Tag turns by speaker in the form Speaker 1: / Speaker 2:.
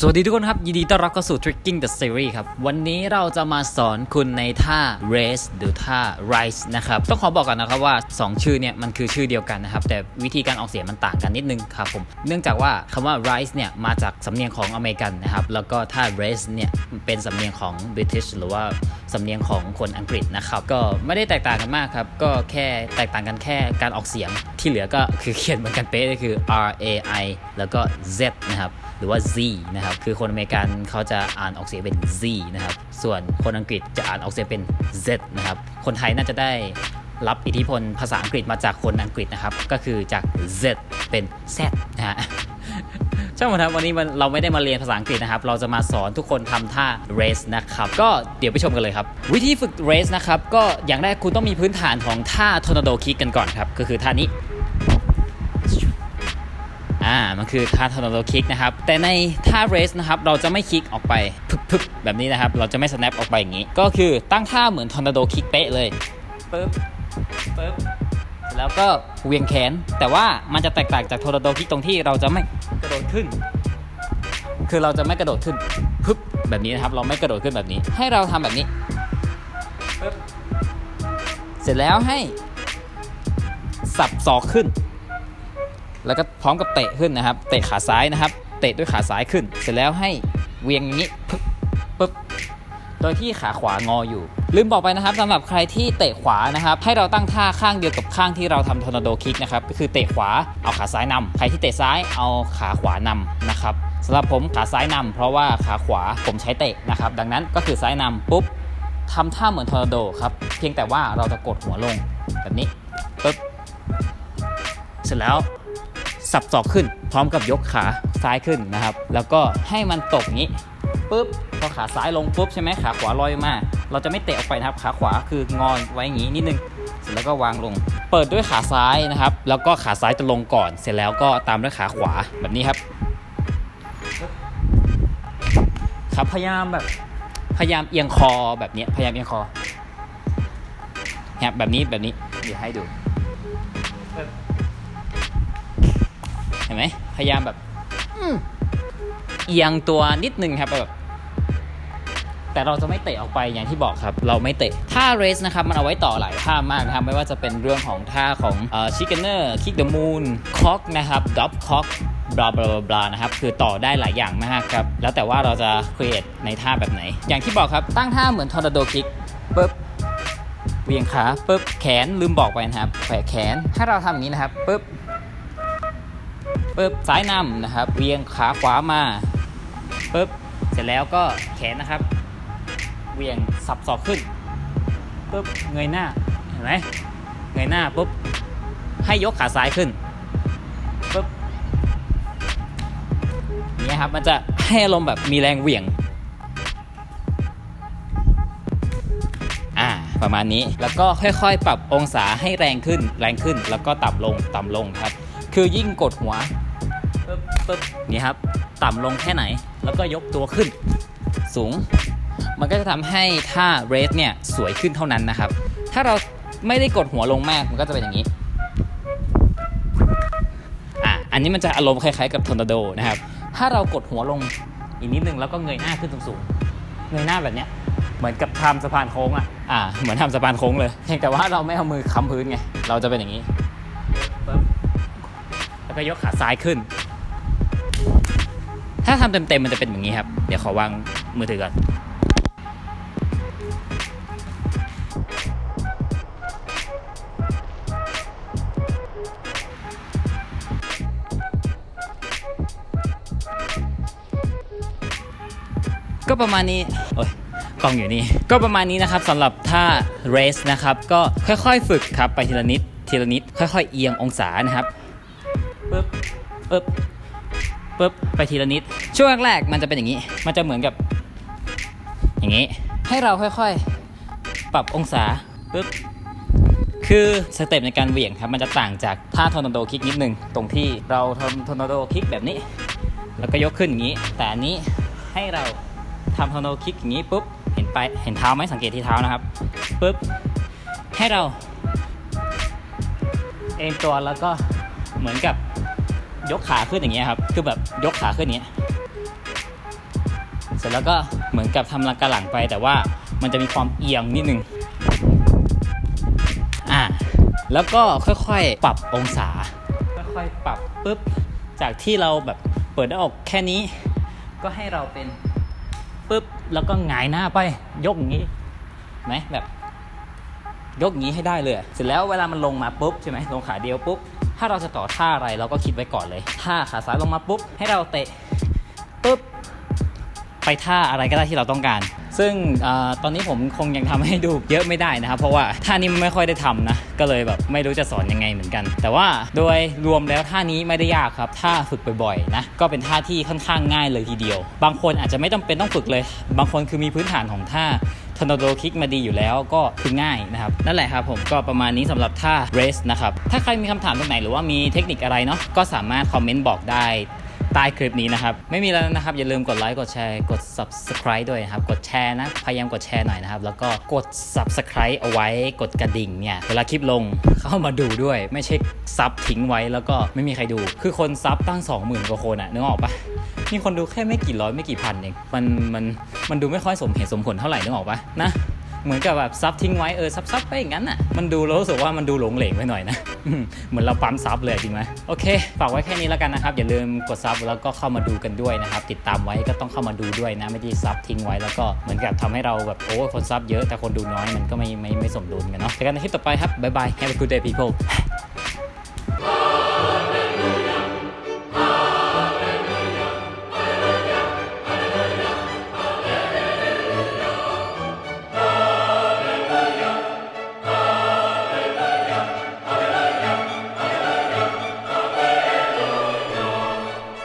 Speaker 1: สวัสดีทุกคนครับ ยินดีต้อนรับเข้าสู่ Tricking the Series ครับ วันนี้เราจะมาสอนคุณในท่า raise หรือท่า rise นะครับ ต้องขอบอกก่อนนะครับว่า 2 ชื่อเนี่ย มันคือชื่อเดียวกันนะครับ แต่วิธีการออกเสียงมันต่างกันนิดนึงครับผม เนื่องจากว่าคำว่า rise เนี่ย มาจากสำเนียงของอเมริกันนะครับ แล้วก็ท่า raise เนี่ยเป็นสำเนียงของ British หรือว่าสำเนียงของคนอังกฤษนะครับ ก็ไม่ได้แตกต่างกันมากครับ ก็แค่แตกต่างกันแค่การออกเสียง ที่เหลือก็คือเขียนเหมือนกันเป๊ะก็คือ R A I แล้วก็ Z นะครับ หรือว่า Z นะครับคือคนอเมริกันเขาจะอ่านออกเสียงเป็น Z นะครับ ส่วนคนอังกฤษจะอ่านออกเสียงเป็น Z นะครับ คนไทยน่าจะได้รับอิทธิพลภาษาอังกฤษมาจากคนอังกฤษนะครับ ก็คือจาก Z เป็น Z นะฮะช่างมันครับวันนี้มันเราไม่ได้มาเรียนภาษาอังกฤษนะครับ เราจะมาสอนทุกคนทำท่า race นะครับ ก็เดี๋ยวไปชมกันเลยครับ วิธีฝึก race นะครับ ก็อย่างแรกคุณต้องมีพื้นฐานของท่า tornado kick กันก่อนครับ ก็คือท่านี้ อ่ามันคือท่า tornado kick นะครับ แต่ในท่า race นะครับเราจะไม่คิกออกไปพึบๆแบบนี้นะครับ เราจะไม่ snap ออกไปอย่างนี้ ก็คือตั้งท่าเหมือน tornado kick เป๊ะเลยปึ๊บปึ๊บแล้วก็เวียงแขน แต่ว่ามันจะแตกต่างจาก tornado kick ตรงที่เราจะไม่กระโดดขึ้น คือเราจะไม่กระโดดขึ้นพึบแบบนี้นะครับ เราไม่กระโดดขึ้นแบบนี้ ให้เราทำแบบนี้ปึ๊บเสร็จแล้วให้สับศอกขึ้น แล้วก็พร้อมกับเตะขึ้นนะครับ เตะขาซ้ายนะครับ เตะด้วยขาซ้ายขึ้น เสร็จแล้วให้เวียงอย่างนี้ปึ๊บปึ๊บโดยที่ขาขวางออยู่ ลืมบอกไปนะครับสำหรับใครที่เตะขวานะครับ ให้เราตั้งท่าข้างเดียวกับข้างที่เราทำทอร์นาโดคิกนะครับก็คือเตะขวาเอาขาซ้ายนำใครที่เตะซ้ายเอาขาขวานำนะครับสำหรับผมขาซ้ายนำเพราะว่าขาขวาผมใช้เตะนะครับ ดังนั้นก็คือซ้ายนำปุ๊บทำท่าเหมือนทอร์นาโดครับเพียงแต่ว่าเราจะกดหัวลงแบบนี้ปุ๊บเสร็จแล้ว สับศอกขึ้น พร้อมกับยกขาซ้ายขึ้นนะครับ แล้วก็ให้มันตกอย่างนี้ปุ๊บพอขาซ้ายลงปุ๊บใช่ไหมขาขวาลอยมา เราจะไม่เตะออกไปนะครับ ขาขวาคืองอนไว้อย่างนี้นิดนึงเสร็จแล้วก็วางลง เปิดด้วยขาซ้ายนะครับ แล้วก็ขาซ้ายจะลงก่อน เสร็จแล้วก็ตามด้วยขาขวาแบบนี้ครับครับพยายามแบบพยายามเอียงคอแบบนี้พยายามเอียงคอแบบนี้แบบนี้เดี๋ยวให้ดู ไหมพยายามแบบเอียงตัวนิดนึงครับแบบแต่เราจะไม่เตะออกไปอย่างที่บอกครับ เราไม่เตะท่าเรสนะครับ มันเอาไว้ต่อหลายท่ามากนะครับ ไม่ว่าจะเป็นเรื่องของท่าของชิคเกนเนอร์คิกเดอะมูนคอกนะครับดับคอกบลาบลาบลานะครับ คือต่อได้หลายอย่างมากครับ แล้วแต่ว่าเราจะ create ในท่าแบบไหน อย่างที่บอกครับ ตั้งท่าเหมือนทอร์นาโดคิกปุ๊บเวียงขาปุ๊บแขนลืมบอกไปนะครับแขวแขนถ้าเราทำอย่างนี้นะครับปุ๊บ ปึ๊บซ้ายนำนะครับ เวียงขาขวามาปึ๊บเสร็จแล้วก็แขนนะครับ เวียงสับศอกขึ้นปึ๊บเงยหน้าเห็นไหมเงยหน้าปุ๊บให้ยกขาซ้ายขึ้นปึ๊บเนี่ยครับมันจะให้อารมณ์แบบมีแรงเหวี่ยงอ่าประมาณนี้แล้วก็ค่อยๆ ปรับองศาให้แรงขึ้นแรงขึ้นแล้วก็ต่ำลงต่ำลงครับ คือยิ่งกดหัว ปึ๊บนี่ครับ ต่ำลงแค่ไหน แล้วก็ยกตัวขึ้น สูง มันก็จะทำให้ท่าเรสเนี่ยสวยขึ้นเท่านั้นนะครับ ถ้าเราไม่ได้กดหัวลงมากมันก็จะเป็นอย่างนี้อะอันนี้มันจะอารมณ์คล้ายๆกับทอร์นาโดนะครับ ถ้าเรากดหัวลงอีกนิดนึงแล้วก็เงยหน้าขึ้นสูงๆเงยหน้าแบบเนี้ยเหมือนกับทำสะพานโค้งอะ อ่า เหมือนทำสะพานโค้งเลยเพียงแต่ว่าเราไม่เอามือค้ำพื้นไง เราจะเป็นอย่างนี้ แล้วก็ยกขาซ้ายขึ้น ถ้าทำเต็มๆมันจะเป็นอย่างนี้ครับ เดี๋ยวขอวางมือถือก่อนก็ประมาณนี้ โอ้ย กล้องอยู่นี่ ก็ประมาณนี้นะครับสำหรับท่า race นะครับ ก็ค่อยๆฝึกครับ ไปทีละนิด ทีละนิด ค่อยๆ เอียงองศานะครับปึ๊บปึ๊บ ปึ๊บไปทีละนิด ช่วงแรกๆมันจะเป็นอย่างนี้ มันจะเหมือนกับ อย่างนี้ ให้เราค่อยๆ ปรับองศาปึ๊บคือสเต็ปในการเหวี่ยงครับมันจะต่างจากท่าทอร์นาโดคิกนิดนึงตรงที่เราทำทอร์นาโดคิกแบบนี้ แล้วก็ยกขึ้นอย่างนี้ แต่อันนี้ให้เราทำทอร์นาโดคิกอย่างนี้ปุ๊บเห็นไปเห็นเท้าไหมสังเกตที่เท้านะครับปุ๊บให้เรา เอ็นตัวแล้วก็เหมือนกับ ยกขาขึ้นอย่างเงี้ยครับคือแบบยกขาขึ้นอย่างเงี้ยเสร็จแล้วก็เหมือนกับทำลังกระหลังไป แต่ว่ามันจะมีความเอียงนิดนึงอ่าแล้วก็ค่อยๆ ปรับองศา ค่อยๆ ปรับปุ๊บ จากที่เราแบบเปิดได้ออกแค่นี้ ก็ให้เราเป็นปุ๊บ แล้วก็หงายหน้าไป ยกอย่างนี้ไหมแบบ ยกอย่างนี้ให้ได้เลย เสร็จแล้วเวลามันลงมาปุ๊บใช่ไหมลงขาเดียวปุ๊บ ถ้าเราจะต่อท่าอะไรเราก็คิดไว้ก่อนเลย ถ้าขาซ้ายลงมาปุ๊บให้เราเตะ ไปท่าอะไรก็ได้ที่เราต้องการ ซึ่งอตอนนี้ผมคงยังทำให้ดูเยอะไม่ได้นะครับ เพราะว่าท่านี้ไม่ค่อยได้ทำนะ ก็เลยแบบไม่รู้จะสอนยังไงเหมือนกัน แต่ว่าโดยรวมแล้วท่านี้ไม่ได้ยากครับ ถ้าฝึกบ่อยๆนะ ก็เป็นท่าที่ค่อนข้างง่ายเลยทีเดียว บางคนอาจจะไม่จำเป็นต้องฝึกเลย บางคนคือมีพื้นฐานของท่าทอร์นาโดคิกมาดีอยู่แล้วก็คือง่ายนะครับ นั่นแหละครับผมก็ประมาณนี้สำหรับท่า race นะครับ ถ้าใครมีคำถามตรงไหนหรือว่ามีเทคนิคอะไรเนาะก็สามารถคอมเมนต์บอกได้ ใต้คลิปนี้นะครับ ไม่มีแล้วนะครับ อย่าลืมกดไลค์กดแชร์กด subscribe ด้วยนะครับ กดแชร์นะ พยายามกดแชร์หน่อยนะครับ แล้วก็กด subscribe เอาไว้กดกระดิ่งเนี่ยเวลาคลิปลงเข้ามาดูด้วย ไม่ใช่ซับทิ้งไว้แล้วก็ไม่มีใครดู คือคนซับตั้ง 20,000กว่าคนอะนึกออกปะมีคนดูแค่ไม่กี่ร้อยไม่กี่พันเองมันมันมันดูไม่ค่อยสมเหตุสมผลเท่าไหร่นึกออกปะนะ เหมือนกับแบบซับทิ้งไว้เออซับซับไปอย่างนั้นอะมันดูรู้สึกว่ามันดูหลงเหลงไปหน่อยนะเหมือนเราปั๊มซับเลยจริงไหมโอเคฝากไว้แค่นี้แล้วกันนะครับอย่าลืมกดซับแล้วก็เข้ามาดูกันด้วยนะครับติดตามไว้ก็ต้องเข้ามาดูด้วยนะไม่ได้ซับทิ้งไว้แล้วก็เหมือนกับทำให้เราแบบโอ้คนซับเยอะแต่คนดูน้อยมันก็ไม่ไม่ไม่สมดุลกันเนาะเจอกันในคลิปต่อไปครับบ๊ายบาย Have a good day people